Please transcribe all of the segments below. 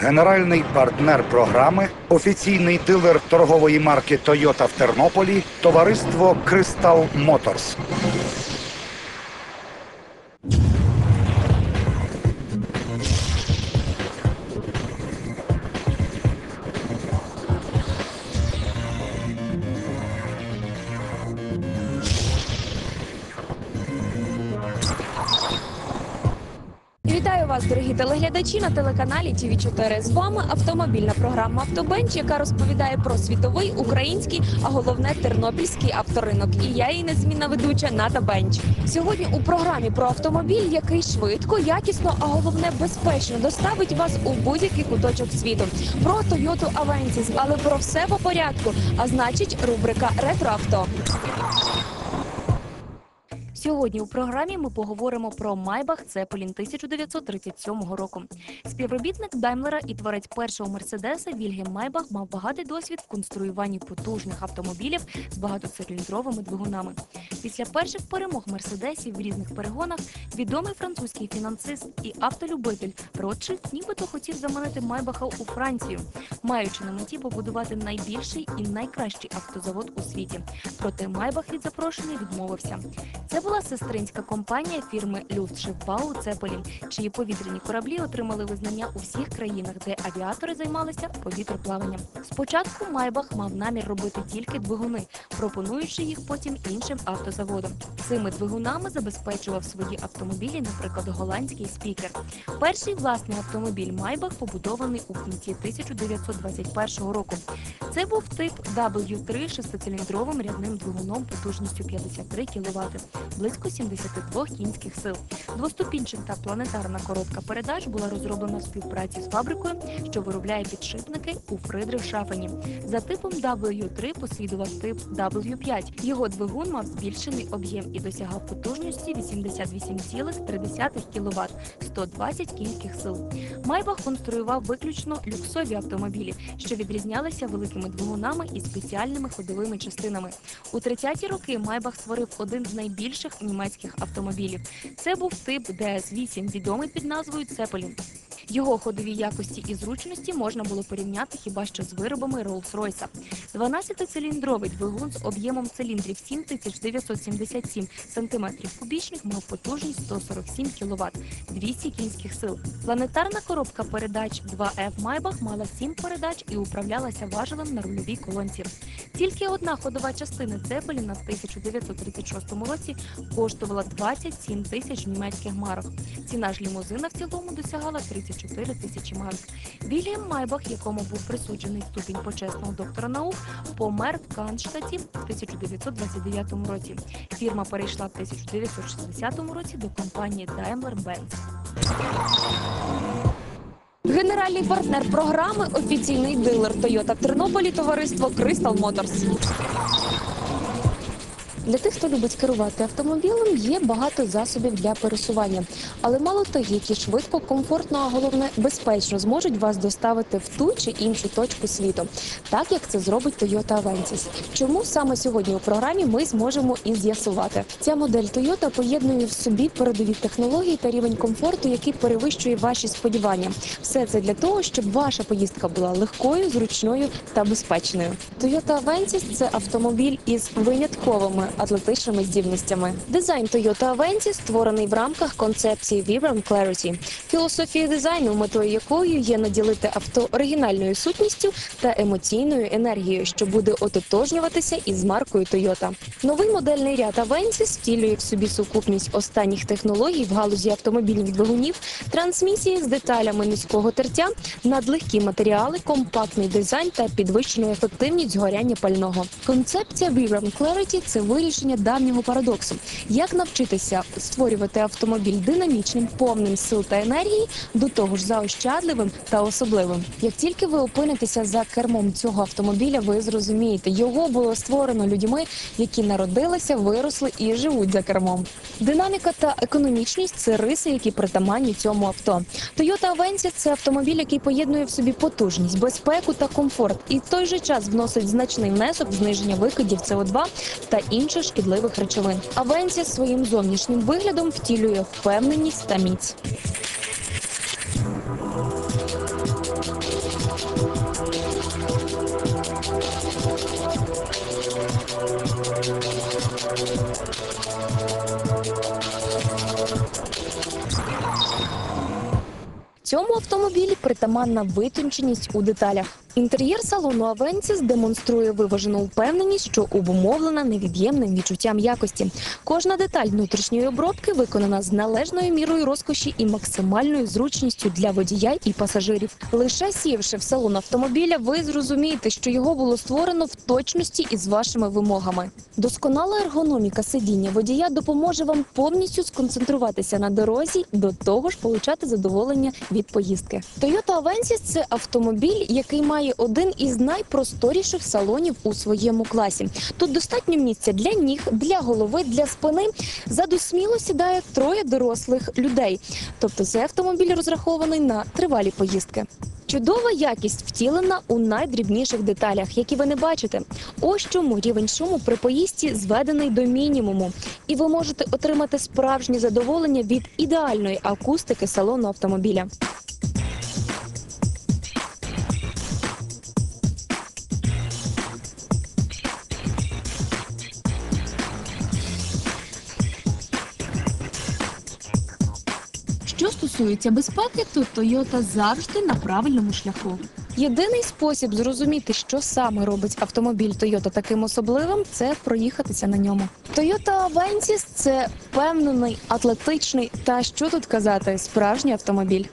Генеральний партнер програми, офіційний дилер торгової марки Toyota в Тернополі, товариство Crystal Motors. Телеглядачі на телеканалі ТВ 4 З вами автомобільна програма Автобенч, яка розповідає про світовий, український, а головне тернопільський авторинок. І я її незмінна ведуча Ната Бенч. Сьогодні у програмі про автомобіль, який швидко, якісно, а головне безпечно доставить вас у будь-який куточок світу. Про Toyota Avensis, але про все по порядку. А значить, рубрика Ретроавто. Сьогодні у програмі ми поговоримо про Майбах Цепелін 1937 року. Співробітник Даймлера і творець першого мерседеса Вільгем Майбах мав багатий досвід в конструюванні потужних автомобілів з багатоциліндровими двигунами. Після перших перемог мерседесів в різних перегонах відомий французький фінансист і автолюбитель Ротшильд нібито хотів заманити Майбаха у Францію, маючи на меті побудувати найбільший і найкращий автозавод у світі. Проте Майбах від запрошення відмовився. Це була сестринська компанія фірми Люфтшифбау Цепелін, чиї повітряні кораблі отримали визнання у всіх країнах, де авіатори займалися повітроплаванням. Спочатку Майбах мав намір робити тільки двигуни, пропонуючи їх потім іншим автозаводам. Цими двигунами забезпечував свої автомобілі, наприклад, голландський спікер. Перший власний автомобіль Майбах побудований у кінці 1921 року. Це був тип W3 шестициліндровим рядним двигуном потужністю 53 кВт, близько 72 кінських сил. Двоступінчата планетарна коротка передач була розроблена в співпраці з фабрикою, що виробляє підшипники у Фридрихшафені. За типом W3 послідував тип W5. Його двигун мав збільшений об'єм і досягав потужності 88,3 кВт, 120 кінських сил. Майбах конструював виключно люксові автомобілі, що відрізнялися великими двигунами і спеціальними ходовими частинами. У 30-ті роки Майбах створив один з найбільших німецьких автомобілів. Це був тип DS-8, відомий під назвою Цепелін. Його ходові якості і зручності можна було порівняти хіба що з виробами Rolls-Royce. 12-циліндровий двигун з об'ємом циліндрів 7977 см кубічних мав потужність 147 кВт, 200 кінських сил. Планетарна коробка передач 2F Майбах мала 7 передач і управлялася важелем на рульовій колонці. Тільки одна ходова частина Цепеліна в 1936 році коштувала 27 тисяч німецьких марок. Ціна ж лімузина в цілому досягала 34 тисячі марок. Вільям Майбах, якому був присуджений ступінь почесного доктора наук, помер в Канштаті в 1929 році. Фірма перейшла в 1960 році до компанії Daimler-Benz. Генеральний партнер програми офіційний дилер Toyota в Тернополі товариство Crystal Motors. Для тих, хто любить керувати автомобілем, є багато засобів для пересування, але мало тих, які швидко, комфортно, а головне безпечно зможуть вас доставити в ту чи іншу точку світу, так як це зробить Toyota Avensis. Чому саме сьогодні у програмі ми зможемо і з'ясувати? Ця модель Toyota поєднує в собі передові технології та рівень комфорту, який перевищує ваші сподівання. Все це для того, щоб ваша поїздка була легкою, зручною та безпечною. Toyota Avensis – це автомобіль із винятковими атлетичними здібностями. Дизайн Toyota Avensis створений в рамках концепції Vibram Clarity, філософії дизайну, метою якої є наділити авто оригінальною сутністю та емоційною енергією, що буде ототожнюватися із маркою Toyota. Новий модельний ряд Avensis втілює в собі сукупність останніх технологій в галузі автомобільних двигунів, трансмісії з деталями низького тертя, надлегкі матеріали, компактний дизайн та підвищену ефективність згоряння пального. Концепція Vibram Clarity – це вирішення давнього парадоксу. Як навчитися створювати автомобіль динамічним, повним сил та енергії, до того ж заощадливим та особливим. Як тільки ви опинитеся за кермом цього автомобіля, ви зрозумієте, його було створено людьми, які народилися, виросли і живуть за кермом. Динаміка та економічність це риси, які притаманні цьому авто. Toyota Avensis – це автомобіль, який поєднує в собі потужність, безпеку та комфорт, і в той же час вносить значний внесок в зниження викидів СО2 та інших менше шкідливих речовин. Авенція своїм зовнішнім виглядом втілює впевненість та міць. Цьому автомобілі притаманна витонченість у деталях. Інтер'єр салону Avensis демонструє виважену впевненість, що обумовлена невід'ємним відчуттям якості. Кожна деталь внутрішньої обробки виконана з належною мірою розкоші і максимальною зручністю для водія і пасажирів. Лише сівши в салон автомобіля, ви зрозумієте, що його було створено в точності із вашими вимогами. Досконала ергономіка сидіння водія допоможе вам повністю сконцентруватися на дорозі, до того ж получати задоволення від поїздки. Toyota Avensis – це автомобіль, який має один із найпросторіших салонів у своєму класі. Тут достатньо місця для ніг, для голови, для спини. Ззаду сміло сідає троє дорослих людей. Тобто цей автомобіль розрахований на тривалі поїздки. Чудова якість втілена у найдрібніших деталях, які ви не бачите. Ось чому рівень шуму при поїздці зведений до мінімуму, і ви можете отримати справжнє задоволення від ідеальної акустики салону автомобіля. Стосується безпеки, то Toyota завжди на правильному шляху. Єдиний спосіб зрозуміти, що саме робить автомобіль Toyota таким особливим, це проїхатися на ньому. Toyota Avensis – це впевнений, атлетичний та що тут казати, справжній автомобіль.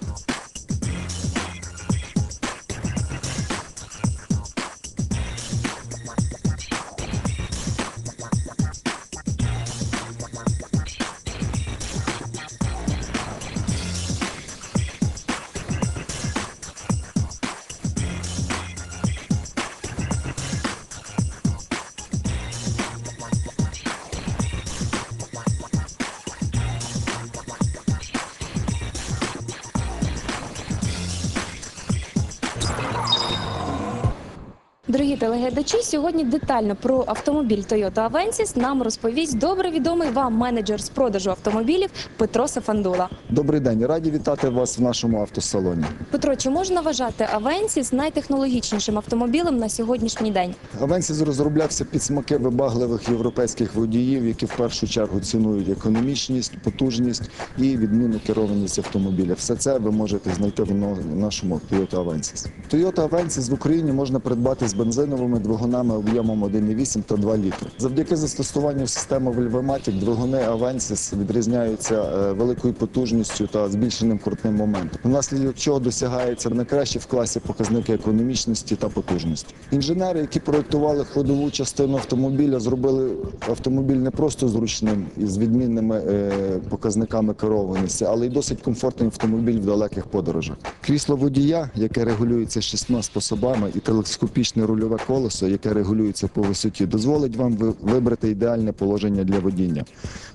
Телеглядачі, сьогодні детально про автомобіль Toyota Avensis нам розповість добре відомий вам менеджер з продажу автомобілів Петро Сафандула. Добрий день, раді вітати вас в нашому автосалоні. Петро, чи можна вважати Avensis найтехнологічнішим автомобілем на сьогоднішній день? Авенсіс розроблявся під смаки вибагливих європейських водіїв, які в першу чергу цінують економічність, потужність і відмінну керованість автомобіля. Все це ви можете знайти в нашому Toyota Avensis. Toyota Avensis в Україні можна придбати з бензиновими двигунами об'ємом 1,8 та 2 літри. Завдяки застосуванню системи Velvomatic двигуни Avensis відрізняються е, великою потужністю та збільшеним крутним моментом. Внаслідок чого досягається найкращі в класі показники економічності та потужності. Інженери, які проєктували ходову частину автомобіля, зробили автомобіль не просто зручним і з відмінними е, показниками керованості, але й досить комфортний автомобіль в далеких подорожах. Крісло водія, яке регулюється шістьма способами, і телескопічне рульове колесо, яке регулюється по висоті, дозволить вам вибрати ідеальне положення для водіння.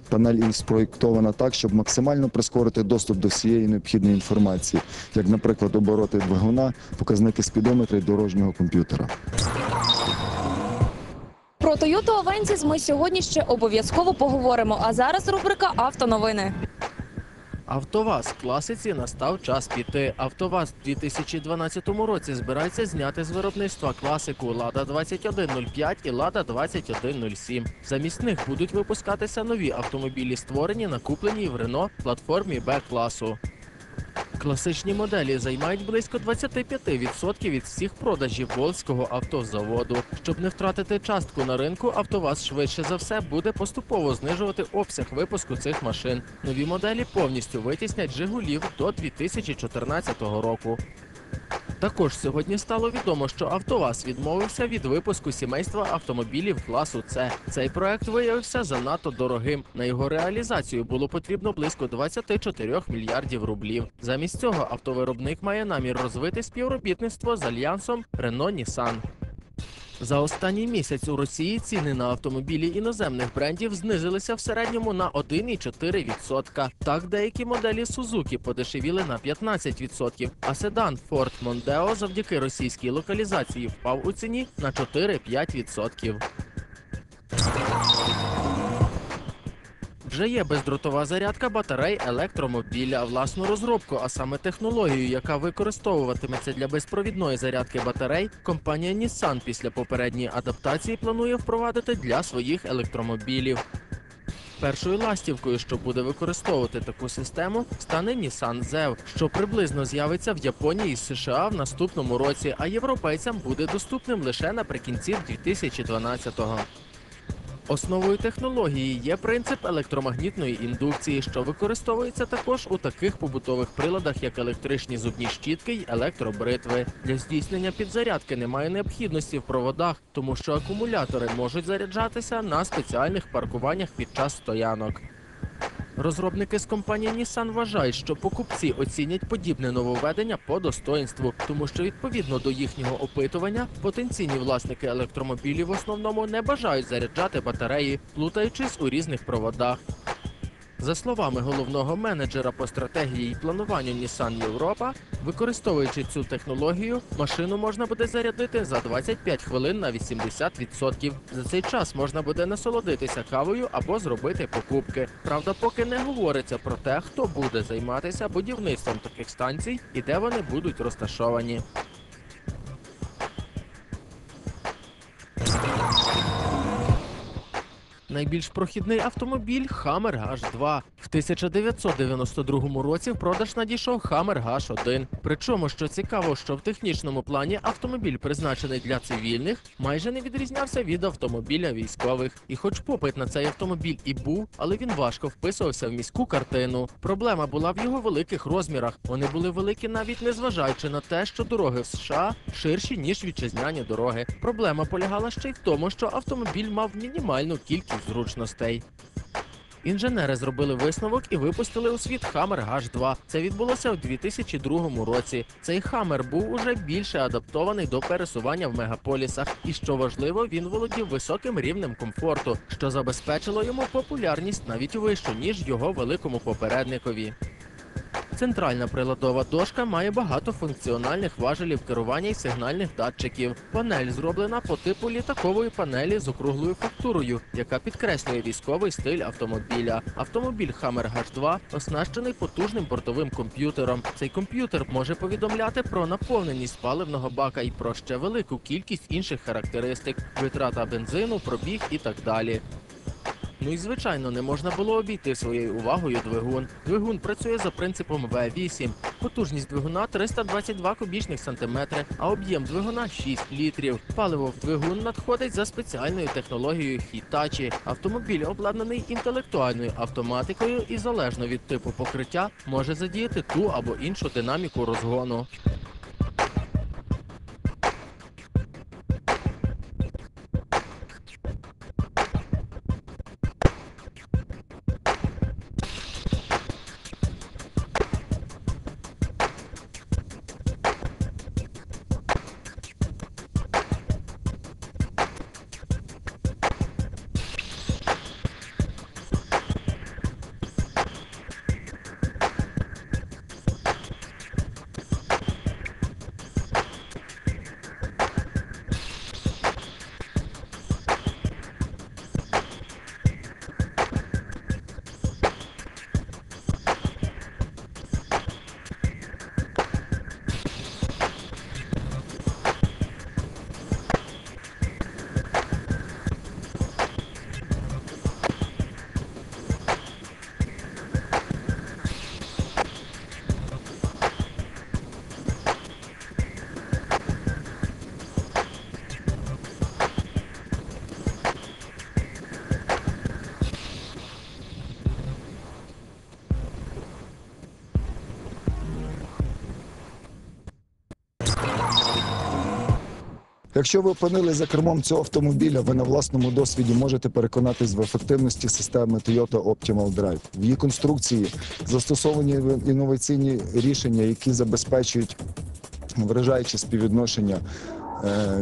Панель і спроєктована так, щоб максимально прискорити доступ до всієї необхідної інформації, як, наприклад, обороти двигуна, показники спідометра і дорожнього комп'ютера. Про Toyota Avensis ми сьогодні ще обов'язково поговоримо. А зараз рубрика Автоновини. АвтоВАЗ класиці настав час піти. АвтоВАЗ у 2012 році збирається зняти з виробництва класику Лада 2105 і Лада 2107. Замість них будуть випускатися нові автомобілі, створені на купленій в Рено платформі Б класу. Класичні моделі займають близько 25% від всіх продажів Волзького автозаводу. Щоб не втратити частку на ринку, АвтоВАЗ швидше за все буде поступово знижувати обсяг випуску цих машин. Нові моделі повністю витіснять Жигулів до 2014 року. Також сьогодні стало відомо, що АвтоВАЗ відмовився від випуску сімейства автомобілів класу С. Цей проект виявився занадто дорогим. На його реалізацію було потрібно близько 24 мільярдів рублів. Замість цього автовиробник має намір розвити співробітництво з альянсом Renault-Nissan. За останній місяць у Росії ціни на автомобілі іноземних брендів знизилися в середньому на 1,4%. Так, деякі моделі Сузуки подешевіли на 15%, а седан Ford Mondeo завдяки російській локалізації впав у ціні на 4-5%. Вже є бездротова зарядка батарей електромобіля, власну розробку, а саме технологію, яка використовуватиметься для безпровідної зарядки батарей, компанія Nissan після попередньої адаптації планує впровадити для своїх електромобілів. Першою ластівкою, що буде використовувати таку систему, стане Nissan ZEV, що приблизно з'явиться в Японії і США в наступному році, а європейцям буде доступним лише наприкінці 2012-го. Основою технології є принцип електромагнітної індукції, що використовується також у таких побутових приладах, як електричні зубні щітки й електробритви. Для здійснення підзарядки немає необхідності в проводах, тому що акумулятори можуть заряджатися на спеціальних паркуваннях під час стоянок. Розробники з компанії Nissan вважають, що покупці оцінять подібне нововведення по достоинству, тому що відповідно до їхнього опитування потенційні власники електромобілів в основному не бажають заряджати батареї, плутаючись у різних проводах. За словами головного менеджера по стратегії і плануванню Nissan Європа, використовуючи цю технологію, машину можна буде зарядити за 25 хвилин на 80%. За цей час можна буде насолодитися кавою або зробити покупки. Правда, поки не говориться про те, хто буде займатися будівництвом таких станцій і де вони будуть розташовані. Найбільш прохідний автомобіль Hammer H2. В 1992 році в продаж надійшов Hammer H1. Причому, що цікаво, що в технічному плані автомобіль, призначений для цивільних, майже не відрізнявся від автомобіля військових. І хоч попит на цей автомобіль і був, але він важко вписувався в міську картину. Проблема була в його великих розмірах. Вони були великі навіть незважаючи на те, що дороги в США ширші ніж вітчизняні дороги. Проблема полягала ще й в тому, що автомобіль мав мінімальну кількість зручностей. Інженери зробили висновок і випустили у світ Хаммер H2. Це відбулося у 2002 році. Цей Хаммер був уже більше адаптований до пересування в мегаполісах, і що важливо, він володів високим рівнем комфорту, що забезпечило йому популярність навіть вищу, ніж його великому попередникові. Центральна приладова дошка має багато функціональних важелів керування і сигнальних датчиків. Панель зроблена по типу літакової панелі з округлою фактурою, яка підкреслює військовий стиль автомобіля. Автомобіль Hammer H2 оснащений потужним бортовим комп'ютером. Цей комп'ютер може повідомляти про наповненість паливного бака і про ще велику кількість інших характеристик, витрата бензину, пробіг і так далі. Ну і звичайно, не можна було обійти своєю увагою двигун. Двигун працює за принципом V8. Потужність двигуна 322 кубічних сантиметри, а об'єм двигуна 6 літрів. Паливо в двигун надходить за спеціальною технологією Hitachi. Автомобіль обладнаний інтелектуальною автоматикою і залежно від типу покриття може задіяти ту або іншу динаміку розгону. Якщо ви опинили за кермом цього автомобіля, ви на власному досвіді можете переконатись в ефективності системи Toyota Optimal Drive. В її конструкції застосовані інноваційні рішення, які забезпечують вражаючі співвідношення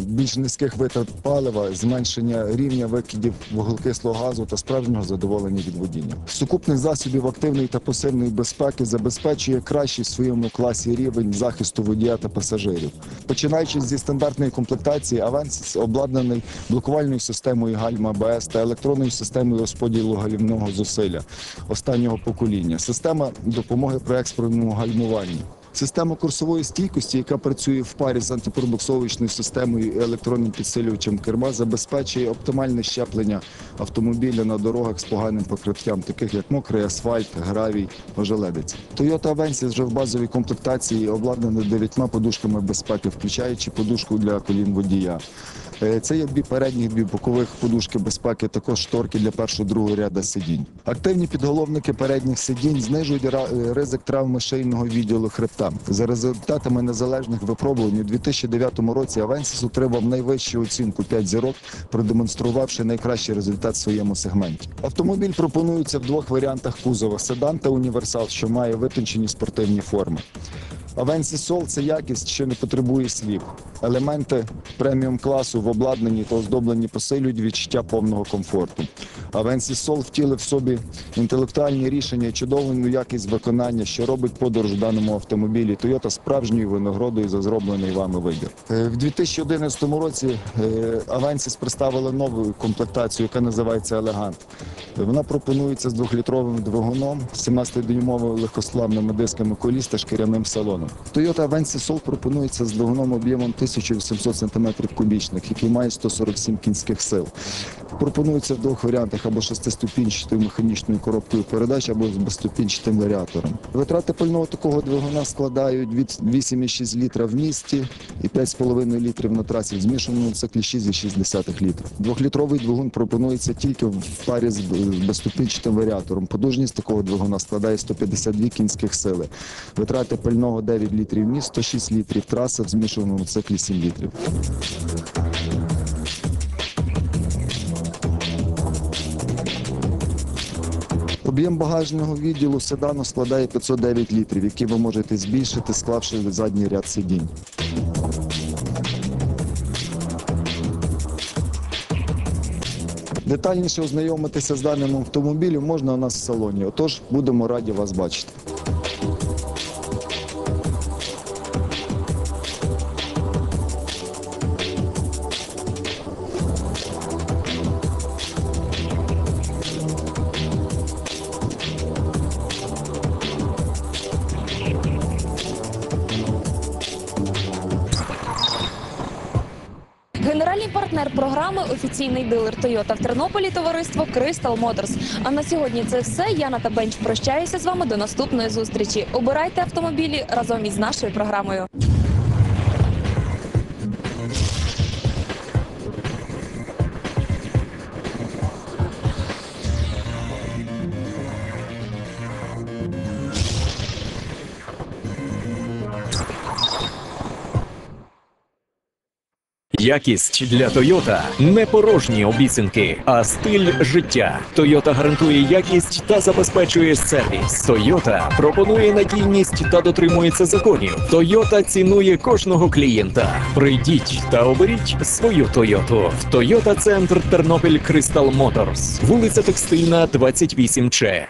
більш низьких витрат палива, зменшення рівня викидів вуглекислого газу та справжнього задоволення від водіння. Сукупних засобів активної та пасивної безпеки забезпечує кращий в своєму класі рівень захисту водія та пасажирів. Починаючи зі стандартної комплектації, Авенсіс обладнаний блокувальною системою гальм АБС та електронною системою розподілу гальмівного зусилля останнього покоління. Система допомоги при експреному гальмуванні. Система курсової стійкості, яка працює в парі з антипробуксовочною системою і електронним підсилювачем керма, забезпечує оптимальне щеплення автомобіля на дорогах з поганим покриттям, таких як мокрий асфальт, гравій, ожеледець. Toyota Avensis вже в базовій комплектації обладнана дев'ятьма подушками безпеки, включаючи подушку для колін водія. Е, Це є дві передніх, дві бокових подушки безпеки, також шторки для першого другого ряду сидінь. Активні підголовники передніх сидінь знижують е, ризик травми шийного відділу хребта. За результатами незалежних випробувань у 2009 році Avensis отримав найвищу оцінку 5 зірок, продемонструвавши найкращий результат в своєму сегменті. Автомобіль пропонується в двох варіантах кузова: седан та універсал, що має витончені спортивні форми. Avensis Soul – це якість, що не потребує слів. Елементи преміум класу в обладнанні та оздобленні посилюють відчуття повного комфорту. Avensis Soul втілив в собі інтелектуальні рішення і чудову якість виконання, що робить подорож в даному автомобілі Toyota справжньою винагородою за зроблений вами вибір. Е, В 2011 році е, Avensis представила нову комплектацію, яка називається Elegant. Вона пропонується з двохлітровим двигуном, 17-дюймовими легкосплавними дисками коліс та шкіряним салоном. Toyota Avensis Soul пропонується з двигуном об'ємом 1800 см кубічних, який має 147 кінських сил. Пропонується в двох варіантах або шестиступінчатою механічною коробкою передач, або з безступінчатим варіатором. Витрати пального такого двигуна складають від 8,6 літра в місті і 5,5 літрів на трасі в змішаному циклі 6,6 літрів. Двохлітровий двигун пропонується тільки в парі з безступінчатим варіатором. Подужність такого двигуна складає 152 кінських сили. Витрати пального 9 літрів в міст, 106 літрів траса в змішаному циклі 7 літрів. Об'єм багажного відділу седану складає 509 літрів, які ви можете збільшити, склавши задній ряд сидінь. Детальніше ознайомитися з даним автомобілем можна у нас в салоні. Отож, будемо раді вас бачити. Програми офіційний дилер Toyota в Тернополі товариство Crystal Motors. А на сьогодні це все. Я Ната Бенч прощаюся з вами до наступної зустрічі. Обирайте автомобілі разом із нашою програмою. Якість для Тойота не порожні обіцянки, а стиль життя. Тойота гарантує якість та забезпечує сервіс. Тойота пропонує надійність та дотримується законів. Тойота цінує кожного клієнта. Прийдіть та оберіть свою Тойоту в Тойота Центр Тернопіль Кристал Моторс, вулиця Текстильна, 28Ч.